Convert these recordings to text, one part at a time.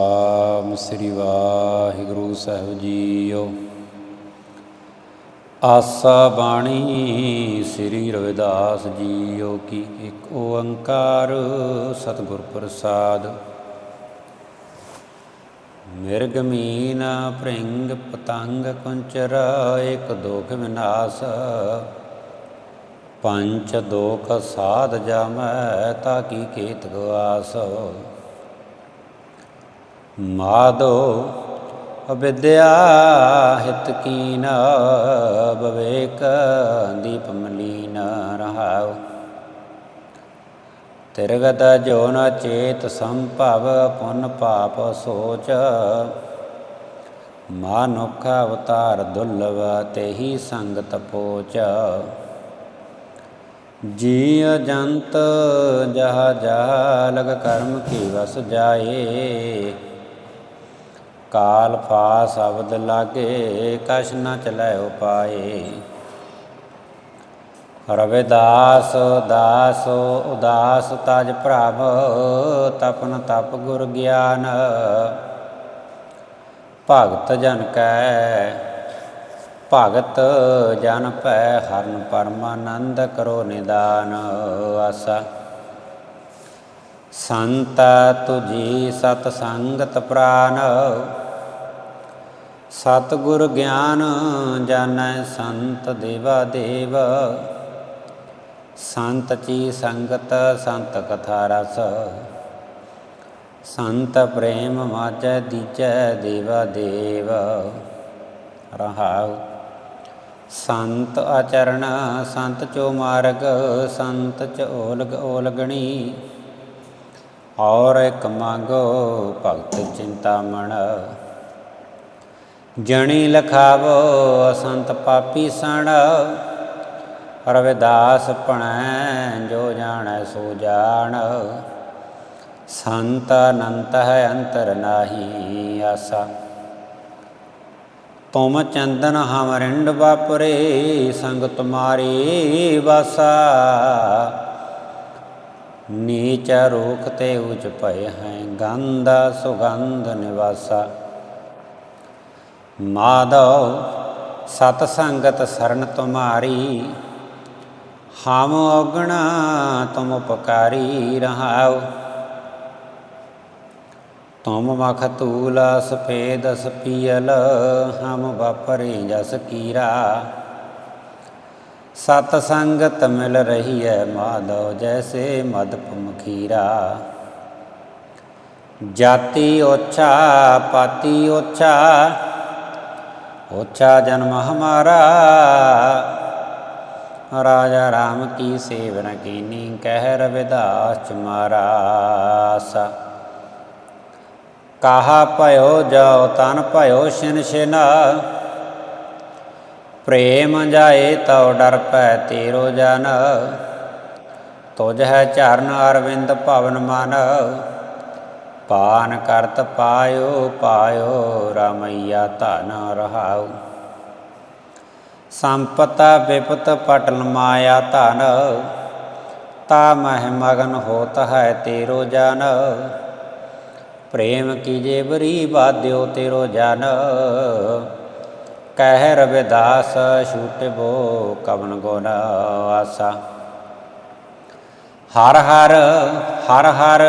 ਆਮ ਸ੍ਰੀ ਵਾਹਿਗੁਰੂ ਸਾਹਿਬ JIO. ਆਸਾ ਬਾਣੀ ਸ੍ਰੀ Ravidas JIO ਕੀ ਇੱਕ ਓੰਕਾਰ ਸਤਿਗੁਰ ਪ੍ਰਸਾਦ। ਮਿਰਗ ਮੀਨ ਭ੍ਰਿੰਗ ਪਤੰਗ ਕੁੰਚਰ ਇਕ ਦੁਖ ਵਿਨਾਸ਼। ਪੰਚ ਦੋਖ ਸਾਧ ਜਾਮੈ ਤਾਕੀ ਕੇਤ ਗਵਾਸ। ਮਾਧੋ ਅਵਿਦਿਆ ਹਿਤ ਕੀਨ ਬਵੇਕ ਦੀਪ ਮਲੀਨ ਰਹਾਉ। ਤਿਰਗਤ ਜੋ ਨ ਚੇਤ ਸੰਭਵ ਪੁਨ ਪਾਪ ਸੋਚ। ਮਾਨੁਖ ਅਵਤਾਰ ਦੁਰਲਭ ਤੇਹੀ ਸੰਗਤ ਪੋਚ। ਜੀ ਜੰਤ ਜਹ ਜਹ ਲਗ ਕਰਮ ਕੀ ਵਸ ਜਾਏ। ਕਾਲ ਫਾ ਸ਼ਬਦ ਲਾਗੇ, ਕਛ ਨ ਚਲੈ ਉਪਾਏ। ਰਵਿਦਾਸ ਦਾਸ ਉਦਾਸ ਤਜ ਪ੍ਰਭ ਤਪਨ ਤਪ ਗੁਰ ਗਿਆਨ। ਭਗਤ ਜਨ ਕੈ, ਭਗਤ ਜਨ ਪੈ, ਹਰਨ ਪਰਮਾਨੰਦ ਕਰੋ ਨਿਦਾਨ। ਆਸਾ। ਸੰਤ ਤੁਜੀ ਸਤ ਸੰਗਤ ਪ੍ਰਾਨ। ਸਤ ਗੁਰ ਗਿਆਨ ਜਾਣੈ ਸੰਤ ਦੇਵਾ ਦੇਵ। ਸੰਤ ਚੀ ਸੰਗਤ, ਸੰਤ ਕਥਾ ਰਸ। ਸੰਤ ਪ੍ਰੇਮ ਮਾਜੈ ਦੀਜੈ ਦੇਵਾ ਦੇਵ। ਰਹਾਉ। ਸੰਤ ਆਚਰਣ, ਸੰਤ ਚੋ ਮਾਰਗ, ਸੰਤ ਚ ਓਲਗ ਓਲਗਣੀ। ਔਰ ਇਕ ਮੰਗੋ ਭਗਤ ਚਿੰਤਾਮਣ ਜਣੀ ਲਖਾਵੋ ਅਸੰਤ ਪਾਪੀ ਸਣ। ਰਵਿਦਾਸ ਪਣੈ ਜੋ ਜਾਣੈ ਸੋ ਜਾਣ। ਸੰਤ ਅਨੰਤ ਹੈ ਅੰਤਰ ਨਾਹੀ ਆਸਾ। ਤੁਮ ਚੰਦਨ ਹਮ ਰਿੰਡ ਬਾਪਰੇ ਸੰਗ ਤੁਮਾਰੀ ਵਾਸਾ। ਨੀਚ ਰੂਖ ਤੇ ਉਚ ਭਏ ਹੈ, ਗੰਧ ਸੁਗੰਧ ਨਿਵਾਸਾ। ਮਾਧਵ, ਸਤ ਸੰਗਤ ਸਰਨ ਤੁਮਾਰੀ, ਹਮ ਅਗਣਾ ਤੁਮ ਉਪਕਾਰੀ ਰਹਾਉ। ਤੁਮ ਮਖ ਤੂਲ ਸਫੇਦ ਸਪੀਲ ਹਮ ਵਾਪਰੇ ਜਸ ਕੀਰਾ। ਸਤ ਸੰਗਤ ਮਿਲ ਰਹੀ ਹੈ ਮਾਧਵ ਜੈਸੇ ਮਦਪ ਮਖੀਰਾ ਜਾਤੀ ਓਛਾ, ਪਾਤੀ ਓਛਾ ਓਛਾ ਜਨਮ ਹਮਾਰਾ। ਰਾਜਾ ਰਾਮ ਕੀ ਸੇਵਨ ਕੀਨੀ, ਕਹਿ ਰਵਿਦਾਸ ਚਮਾਰਾਸ ਕਾਹਾ ਭਇਓ ਜਾਓ ਤਨ ਭਇਓ ਸ਼ਿਨ ਸ਼ਿਨਾ ਪ੍ਰੇਮ ਜਾਏ ਤਉ ਡਰ ਪੈ ਤੇਰੋ ਜਨ। ਤੁਝ ਹੈ ਚਰਨ ਅਰਵਿੰਦ ਭਵਨ ਮਨ। ਪਾਨ ਕਰਤ ਪਾਇਓ ਪਾਇਓ ਰਮਈਆ ਧਨ ਰਹਾਉ। ਸੰਪਤਾ ਵਿਪਤ ਪਟਲ ਮਾਇਆ ਧਨ। ਤਾ ਮਹਿ ਮਗਨ ਹੋਤ ਹੈ ਤੇਰੋ ਜਨ। ਪ੍ਰੇਮ ਕੀ ਜੇ ਬਰੀ ਬਾਧਿਓ ਤੇਰੋ ਜਨ। ਕਹਿ ਰਵਿਦਾਸ ਛੂਟਬੋ ਕਵਨ ਗੁਣ ਆਸਾ। ਹਰ ਹਰ ਹਰ ਹਰ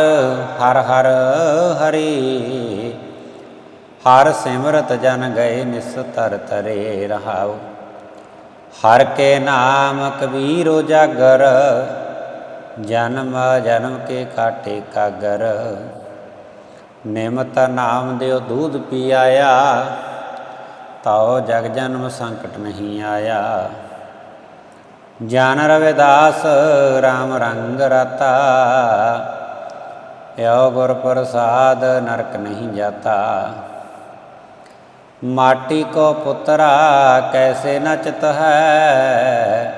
ਹਰ ਹਰ ਹਰੀ। ਹਰ ਸਿਮਰਤ ਜਨ ਗਏ ਨਿਸ ਤਰ ਤਰੇ ਰਹਾਉ। ਹਰ ਕੇ ਨਾਮ ਕਬੀਰੋ ਜਾਗਰ ਜਨਮ ਜਨਮ ਕੇ ਕਾਟੇ ਕਾਗਰ। ਨਿਮਤ ਨਾਮ ਦਿਓ ਦੂਧ ਪੀ ਆਇਆ ਤਾਉ ਜਗ ਜਨਮ ਸੰਕਟ ਨਹੀਂ ਆਇਆ। ਜਾਨ ਰਵਿਦਾਸ RAM ਰੰਗ ਰਤਾ। ਯੋ ਗੁਰ ਪ੍ਰਸਾਦ ਨਰਕ ਨਹੀਂ ਜਾਤਾ। ਮਾਟੀ ਕੋ ਪੁੱਤਰਾ ਕੈਸੇ ਨਚਤ ਹੈ?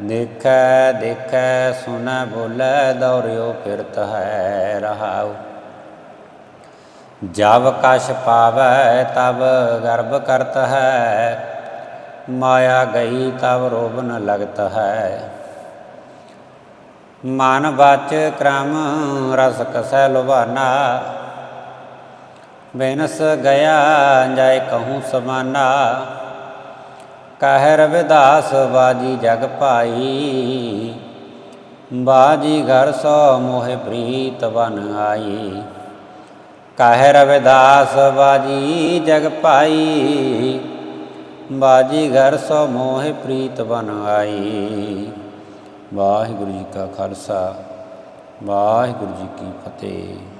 ਦੇਖੈ ਦੇਖੈ ਸੁਨੈ ਬੋਲੇ, ਦੌਰਿਓ ਫਿਰਤ ਹੈ ਰਹਾਉ। ਜਬ ਕਛ ਪਾਵੈ ਤਬ ਗਰਭ ਕਰਤ ਹੈ, ਮਾਇਆ ਗਈ ਤਬ ਰੋਬਨ ਲਗਤ ਹੈ। ਮਨ ਬਚ ਕ੍ਰਮ ਰਸ ਕਸੈ ਲੁਭਾਨਾ, ਬੈਨਸ ਗਿਆ ਜਾਏ ਕਹੂੰ ਸਮਾਨਾ। ਕਹਿ ਰਵਿਦਾਸ ਬਾਜੀ ਜਗ ਭਾਈ, ਬਾਜੀ ਘਰ ਸੋ ਮੋਹਿ ਪ੍ਰੀਤ ਬਨ ਆਈ। ਕਹਿ ਰਵਿਦਾਸ, ਬਾਜੀ ਜਗ ਭਾਈ। ਬਾਜੀ ਘਰ ਸੋ ਮੋਹਿ ਪ੍ਰੀਤ ਬਨ ਆਈ। ਵਾਹਿਗੁਰੂ ਜੀ ਕਾ ਖਾਲਸਾ, ਵਾਹਿਗੁਰੂ ਜੀ ਕੀ ਫਤਿਹ।